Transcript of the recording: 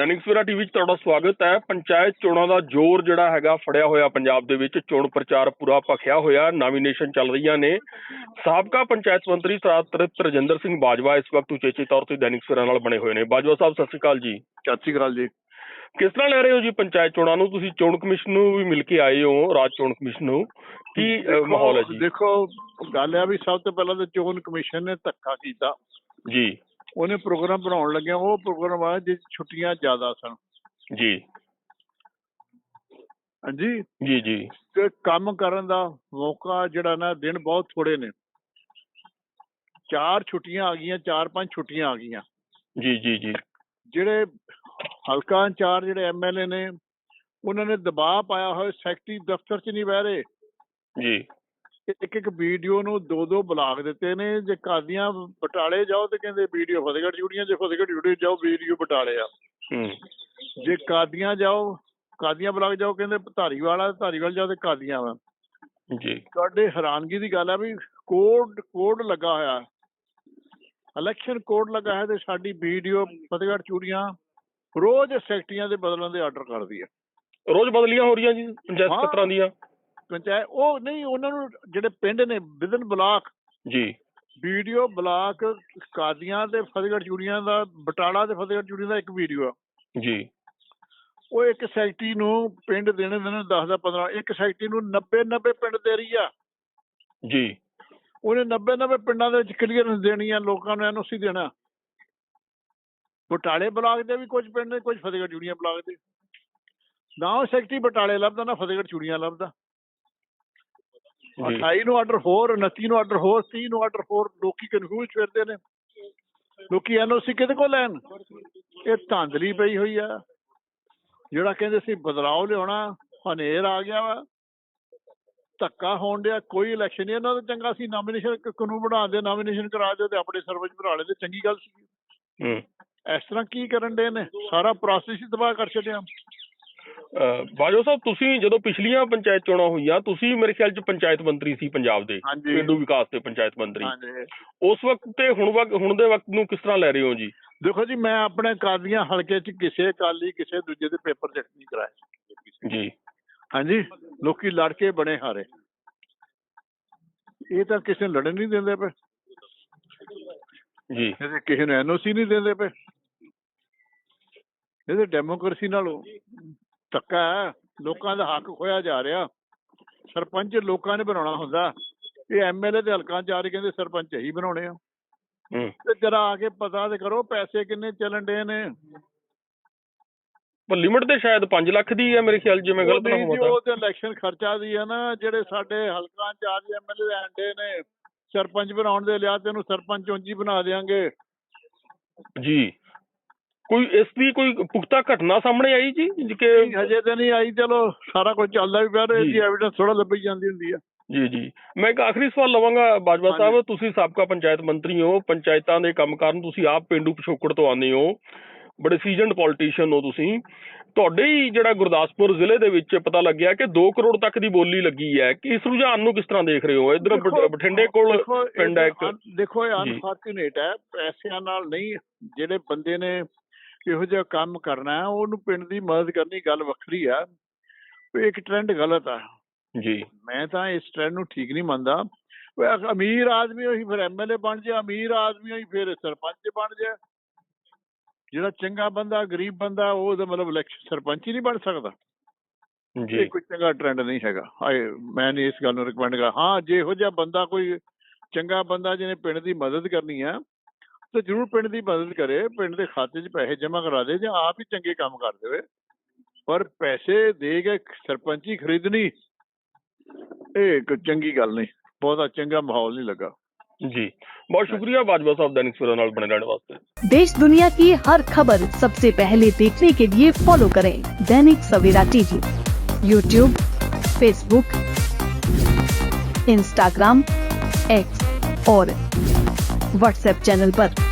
Dainik Savera TV 'ਚ ਤੁਹਾਡਾ ਸਵਾਗਤ ਹੈ। ਪੰਚਾਇਤ ਚੋਣਾਂ ਦਾ ਜ਼ੋਰ ਜਿਹੜਾ ਹੈਗਾ ਫੜਿਆ ਹੋਇਆ ਪੰਜਾਬ ਦੇ ਵਿੱਚ। ਚੋਣ ਪ੍ਰਚਾਰ ਪੂਰਾ ਭਖਿਆ ਹੋਇਆ ਨਾਮੀਨੇਸ਼ਨ ਚੱਲ ਰਹੀਆਂ ਨੇ। ਸਾਬਕਾ ਪੰਚਾਇਤ ਮੰਤਰੀ ਸਰਦਾਰ ਤਰਜਿੰਦਰ ਸਿੰਘ ਬਾਜਵਾ ਇਸ ਵਕਤ ਉਚੇਚੇ ਤੌਰ ਤੇ ਦੈਨਿਕ ਸਵੇਰਾ ਨਾਲ ਬਣੇ ਹੋਏ ਨੇ। ਬਾਜਵਾ ਸਾਹਿਬ ਸਤਿ ਸ਼੍ਰੀ ਅਕਾਲ ਜੀ। ਸਤਿ ਸ਼੍ਰੀ ਅਕਾਲ ਜੀ। ਕਿਸ ਤਰ੍ਹਾਂ ਲੈ ਰਹੇ ਹੋ ਜੀ ਪੰਚਾਇਤ ਚੋਣਾਂ ਨੂੰ? ਤੁਸੀਂ ਚੋਣ ਕਮਿਸ਼ਨ ਨੂੰ ਵੀ ਮਿਲ ਕੇ ਆਏ ਹੋ ਰਾਜ ਚੋਣ ਕਮਿਸ਼ਨ ਨੂੰ। ਕੀ ਮਾਹੌਲ ਹੈ ਜੀ? ਦੇਖੋ ਗੱਲ ਆ ਵੀ ਸਭ ਤੋਂ ਪਹਿਲਾਂ ਤਾਂ ਚੋਣ ਕਮਿਸ਼ਨ ਨੇ ਧੱਕਾ ਕੀਤਾ। ਜੀ। ਉਹਨੇ ਪ੍ਰੋਗਰਾਮ ਬਣਾਉਣ ਲੱਗਿਆ ਉਹ ਪ੍ਰੋਗਰਾਮ ਆ ਜਿਸ ਛੁੱਟੀਆਂ ਜ਼ਿਆਦਾ ਸਨ। ਜੀ। ਹਾਂਜੀ? ਜੀ ਜੀ। ਤੇ ਕੰਮ ਕਰਨ ਦਾ ਮੌਕਾ ਜਿਹੜਾ ਨਾ ਦਿਨ ਬਹੁਤ ਥੋੜੇ ਨੇ। ਚਾਰ ਛੁੱਟੀਆਂ ਆ ਗਈਆਂ ਚਾਰ ਪੰਜ ਛੁੱਟੀਆਂ ਆ ਗਈਆਂ। ਜੀ ਜੀ ਜੀ। ਜਿਹੜੇ ਹਲਕਾ ਇੰਚਾਰਜ ਜਿਹੜੇ ਐਮਐਲਏ ਨੇ ਉਹਨਾਂ ਨੇ ਦਬਾਅ ਪਾਇਆ ਹੋਇਆ ਸੈਕਟਰੀ ਦਫ਼ਤਰ 'ਚ ਨਹੀਂ ਬਹਿ ਰਹੇ। ਜੀ। ਇੱਕ ਇੱਕ ਵੀਡੀਓ ਨੂੰ ਦੋ ਦੋ ਬਲਾਕ ਦਿੱਤੇ ਨੇ। ਜੇ ਕਾਦੀਆਂ ਬਟਾਲੇ ਜਾਓ ਤੇ ਕਹਿੰਦੇ ਵੀਡੀਓ ਫਤਿਹਗੜ੍ਹ ਜੁੜੀਆਂ ਜੇ ਫਤਿਹਗੜ੍ਹ ਜੁੜੀ ਜਾਓ ਵੀਡੀਓ ਬਟਾਲੇ ਆ। ਹੂੰ। ਜੇ ਕਾਦੀਆਂ ਜਾਓ ਕਾਦੀਆਂ ਬਲਾਕ ਜਾਓ ਕਹਿੰਦੇ ਧਾਰੀਵਾਲ ਆ ਧਾਰੀਵਾਲ ਜਾਓ ਤੇ ਕਾਦੀਆਂ ਵਾ। ਜੀ। ਤੁਹਾਡੇ ਹੈਰਾਨਗੀ ਦੀ ਗੱਲ ਆ ਵੀ ਕੋਡ ਕੋਡ ਲੱਗਾ ਹੋਇਆ। ਇਲੈਕਸ਼ਨ ਕੋਡ ਲੱਗਾ ਹੈ ਤੇ ਸਾਡੀ ਵੀਡੀਓ ਫਤਿਹਗੜ੍ਹ ਚੂੜੀਆਂ ਰੋਜ਼ ਸੈਕਟਰੀਆਂ ਦੇ ਬਦਲਣ ਦੇ ਆਰਡਰ ਕਰਦੀ ਹੈ ਰੋਜ਼ ਬਦਲੀਆਂ ਹੋ ਰਹੀਆਂ ਜੀ ਪੰਚਾਇਤ ਹਾਂ। ਸਤਰਾਂ ਦੀਆਂ। ਪੰਚਾਇਤ ਉਹ ਨਹੀਂ ਉਹਨਾਂ ਨੂੰ ਜਿਹੜੇ ਪਿੰਡ ਨੇ ਵਿਦਨ ਬਲਾਕ ਜੀ। ਵੀਡੀਓ ਬਲਾਕ ਕਾਦੀਆਂ ਤੇ ਫਤਿਹਗੜ੍ਹ ਚੂੜੀਆਂ ਦਾ ਬਟਾਲਾ ਤੇ ਫਤਿਹਗੜ੍ਹ ਚੂੜੀਆਂ ਦਾ ਇੱਕ ਵੀਡੀਓ ਆ। ਜੀ। ਉਹ ਇੱਕ ਸੈਕਟਰੀ ਨੂੰ ਪਿੰਡ ਦੇਣੇ ਦੇਣੇ 10 ਦਾ 15 ਇੱਕ ਸੈਕਟਰੀ ਨੂੰ 90 90 ਪਿੰਡ ਦੇ ਰਹੀ ਆ। ਜੀ। ਉਹਨੇ 90 90 ਪਿੰਡਾਂ ਦੇ ਵਿੱਚ ਕਲੀਅਰੈਂਸ ਦੇਣੀ ਆ ਲੋਕਾਂ ਨੂੰ ਐਨਓਸੀ ਦੇਣਾ। ਬਟਾਲੇ ਬਲਾਕ ਦੇ ਵੀ ਕੁਝ ਪਿੰਡ ਨੇ ਕੁਝ ਫਤਿਹਗੜ੍ਹ ਚੂੜੀਆਂ ਬਲਾਕ ਦੇ। ਨਾ ਉਹ ਸੈਕਟਰੀ ਬਟਾਲੇ ਲੱਭਦਾ ਨਾ ਫਤਿਹਗੜ੍ਹ ਚੂੜੀਆਂ ਲੱਭਦਾ। 28 ਨੂੰ ਆਰਡਰ ਹੋਰ 29 ਨੂੰ ਆਰਡਰ ਹੋਰ 30 ਨੂੰ ਆਰਡਰ ਹੋਰ ਲੋਕੀ ਕਨਫਿਊਜ਼ ਫਿਰਦੇ ਨੇ। ਲੋਕੀ ਐਨਓਸੀ ਕਿਹਦੇ ਕੋਲ ਲੈਣ? ਇਹ ਧਾਂਦਲੀ ਪਈ ਹੋਈ ਆ। ਜਿਹੜਾ ਕਹਿੰਦੇ ਸੀ ਬਦਲਾਅ ਲਿਆਉਣਾ ਹਨੇਰ ਆ ਗਿਆ ਵਾ। ਧੱਕਾ ਹੋਣ ਡਿਆ ਕੋਈ ਇਲੈਕਸ਼ਨ ਨਹੀਂ ਇਹਨਾਂ ਦਾ ਚੰਗਾ ਸੀ। ਨਾਮੀਨੇਸ਼ਨ ਕਾਨੂੰਨ ਬਣਾ ਦੇ ਨਾਮੀਨੇਸ਼ਨ ਕਰਾ ਦਿਓ ਤੇ ਆਪਣੇ ਸਰਵਿਸ ਭਰਾ ਲੈ ਤੇ ਚੰਗੀ ਗੱਲ ਸੀ। ਹੂੰ। ਇਸ ਤਰ੍ਹਾਂ ਕੀ ਕਰਨ ਦੇ ਨੇ? ਸਾਰਾ ਪ੍ਰੋਸੈਸ ਹੀ ਤਬਾਹ ਕਰ ਛੱਡਿਆ। ਬਾਜੋ ਸਾਹਿਬ ਤੁਸੀਂ ਜਦੋਂ ਪਿਛਲੀਆਂ ਪੰਚਾਇਤ ਚੋਣਾਂ ਹੋਈਆਂ ਤੁਸੀਂ ਮੇਰੇ ਖਿਆਲ 'ਚ ਪੰਚਾਇਤ ਮੰਤਰੀ ਸੀ ਪੰਜਾਬ ਦੇ ਪਿੰਡੂ ਵਿਕਾਸ ਤੇ ਪੰਚਾਇਤ ਮੰਤਰੀ। ਉਸ ਵਕਤ ਤੇ ਹੁਣ ਵਕ ਹੁਣ ਦੇ ਵਕਤ ਨੂੰ ਕਿਸ ਤਰ੍ਹਾਂ ਲੈ ਰਹੇ ਹੋ ਜੀ? ਦੇਖੋ ਜੀ ਮੈਂ ਆਪਣੇ ਕਾਦੀਆਂ ਹਲਕੇ 'ਚ ਕਿਸੇ ਅਕਾਲੀ ਕਿਸੇ ਦੂਜੇ ਦੇ ਪੇਪਰ ਚੈੱਕ ਨਹੀਂ ਕਰਾਏ। ਜੀ। ਹਾਂਜੀ ਲੋਕੀ ਲੜ ਕੇ ਬਣੇ ਹਾਰੇ। ਇਹ ਤਾਂ ਕਿਸੇ ਨੂੰ ਲੜਨ ਨਹੀਂ ਦਿੰਦੇ ਪਏ। ਜੀ। ਕਿਸੇ ਨੂੰ ਐਨਓਸੀ ਨਹੀਂ ਦਿੰਦੇ ਪਏ। ਇਹ ਤਾਂ ਡੈਮੋਕ੍ਰੇਸੀ ਨਾਲ ਧੱਕਾ ਹੈ। ਲੋਕਾਂ ਦਾ ਹੱਕ ਖੋਇਆ ਜਾ ਰਿਹਾ। ਸਰਪੰਚ ਲੋਕਾਂ ਨੇ ਬਣਾਉਣਾ ਹੁੰਦਾ। ਇਹ ਐਮਐਲਏ ਦੇ ਹਲਕਾਂ ਰਹੇ ਕਹਿੰਦੇ ਸਰਪੰਚ ਹੀ ਬਣਾਉਣੇ ਆ। ਤੇ ਜਰਾ ਆ ਕੇ ਪਤਾ ਤੇ ਕਰੋ ਪੈਸੇ ਕਿੰਨੇ ਚੱਲਣ ਡੇ ਨੇ। ਪਰ ਲਿਮਟ ਤੇ ਸ਼ਾਇਦ 5 ਲੱਖ ਦੀ ਹੈ ਮੇਰੇ ਖਿਆਲ ਜੇ ਉਹ ਗਲਤ ਨਾ ਜੀ, ਹੋਵਾਂ ਤਾਂ। ਉਹ ਤੇ ਇਲੈਕਸ਼ਨ ਖਰਚਾ ਦੀ ਹੈ ਨਾ ਜਿਹੜੇ ਸਾਡੇ ਹਲਕਾਂ ਚ ਆ ਰਹੇ ਐਮਐਲਏ ਆਂਡੇ ਨੇ। ਸਰਪੰਚ ਬਣਾਉਣ ਦੇ ਲਿਆ ਤੈਨੂੰ ਸਰਪੰਚ ਉਂਝ ਹੀ ਬਣਾ ਦੇਾਂਗੇ ਜੀ। ਕੋਈ ਇਸ ਦੀ ਕੋਈ ਪੁਖਤਾ ਘਟਨਾ ਸਾਹਮਣੇ ਆਈ ਜੀ ਕਿ ਹਜੇ ਤੇ ਨਹੀਂ ਆਈ ਚਲੋ ਸਾਰਾ ਕੁਝ ਚੱਲਦਾ ਵੀ ਪਿਆ ਤੇ। ਇਹਦੀ ਐਵੀਡੈਂਸ ਥੋੜਾ ਲੱਭੀ ਜਾਂਦੀ ਹੁੰਦੀ ਆ ਜੀ ਜੀ ਮੈਂ ਇੱਕ ਆਖਰੀ ਸਵਾਲ ਲਵਾਂਗਾ ਬਾਜਵਾ। ਸਾਹਿਬ ਤੁਸੀਂ ਸਾਬਕਾ ਪੰਚਾਇਤ ਮੰਤਰੀ ਹੋ ਪੰਚਾਇਤਾਂ ਦੇ ਕੰਮ ਕਾਰਨ ਤੁਸੀਂ ਆਪ ਪਿੰਡੂ ਪਿਛੋਕੜ ਤੋਂ ਆਉਂਦੇ ਹੋ ਬੜੇ ਸੀਜ਼ਨਡ ਪੋਲੀਟੀਸ਼ੀਅਨ ਹੋ ਤੁਸੀਂ ਤੁਹਾਡੇ ਹੀ ਜਿਹੜਾ ਗੁਰਦਾਸਪੁਰ ਜ਼ਿਲ੍ਹੇ ਦੇ ਵਿੱਚ ਪਤਾ ਲੱਗਿਆ ਕਿ 2 ਕਰੋੜ ਤੱਕ ਦੀ ਬੋਲੀ ਲੱਗੀ ਹੈ ਕਿ ਇਸ ਰੁਝਾਨ ਨੂੰ ਕਿਸ ਤਰ੍ਹਾਂ ਦੇਖ ਰਹੇ ਹੋ ਇਧਰ ਬਠਿੰਡੇ ਕੋਲ ਪਿੰਡ ਹੈ ਇੱਕ ਦੇਖੋ ਇਹ। ਅਨਫੋਰਚੂਨੇਟ ਹੈ ਪੈਸਿਆਂ ਨਾਲ ਨਹੀਂ ਜਿਹੜੇ ਬੰਦੇ ਨੇ ਇਹੋ ਜਿਹਾ ਕੰਮ ਕਰਨਾ ਹੈ ਉਹਨੂੰ ਪਿੰਡ ਦੀ ਮਦਦ ਕਰਨੀ ਗੱਲ ਵੱਖਰੀ ਆ। ਇੱਕ ਟ੍ਰੈਂਡ ਗਲਤ ਆ। ਜੀ। ਮੈਂ ਤਾਂ ਇਸ ਟ੍ਰੈਂਡ ਨੂੰ ਠੀਕ ਨਹੀਂ ਮੰਨਦਾ। ਉਹ ਅਮੀਰ ਆਦਮੀ ਹੋਈ ਫਿਰ ਐਮਐਲਏ ਬਣ ਜਾ ਅਮੀਰ ਆਦਮੀ ਹੋਈ ਫਿਰ ਸਰਪੰਚ ਬਣ ਜਾ। ਜਿਹੜਾ ਚੰਗਾ ਬੰਦਾ ਗਰੀਬ ਬੰਦਾ ਉਹ ਤਾਂ ਮਤਲਬ ਇਲੈਕਸ਼ਨ ਸਰਪੰਚ ਹੀ ਨਹੀਂ ਬਣ ਸਕਦਾ। ਜੀ। ਇਹ ਕੋਈ ਚੰਗਾ ਟ੍ਰੈਂਡ ਨਹੀਂ ਹੈਗਾ। ਹਾਏ ਮੈਂ ਨਹੀਂ ਇਸ ਗੱਲ ਨੂੰ ਰਿਕਮੈਂਡ ਕਰ ਹਾਂ ਜੇ ਇਹੋ ਜਿਹਾ ਬੰਦਾ ਕੋਈ ਚੰਗਾ ਬੰਦਾ ਜਿਹਨੇ ਪਿੰਡ ਦੀ ਮਦਦ ਕਰਨੀ ਆ ਤੇ ਜ਼ਰੂਰ ਪਿੰਡ ਦੀ ਮਦਦ ਕਰੇ ਪਿੰਡ ਦੇ ਖਾਤੇ 'ਚ ਪੈਸੇ ਜਮ੍ਹਾਂ ਕਰਾ ਦੇ ਜਾਂ ਆਪ ਹੀ ਚੰਗੇ ਕੰਮ ਕਰ ਦੇਵੇ ਪਰ ਪੈਸੇ ਦੇ ਕੇ ਸਰਪੰਚੀ ਖਰੀਦਣੀ ਇਹ ਇੱਕ ਚੰਗੀ ਗੱਲ ਨਹੀਂ ਬਹੁਤਾ ਚੰਗਾ ਮਾਹੌਲ ਨਹੀਂ ਲੱਗਾ ਜੀ ਬਹੁਤ ਸ਼ੁਕਰੀਆ ਬਾਜਵਾ ਸਾਹਿਬ ਦੈਨਿਕ ਸਵੇਰਾ ਨਾਲ ਬਣੇ ਰਹਿਣ ਵਾਸਤੇ देश दुनिया की हर खबर सबसे पहले देखने के लिए फॉलो करें Dainik Savera TV YouTube Facebook Instagram X और व्हाट्सएप चैनल पर।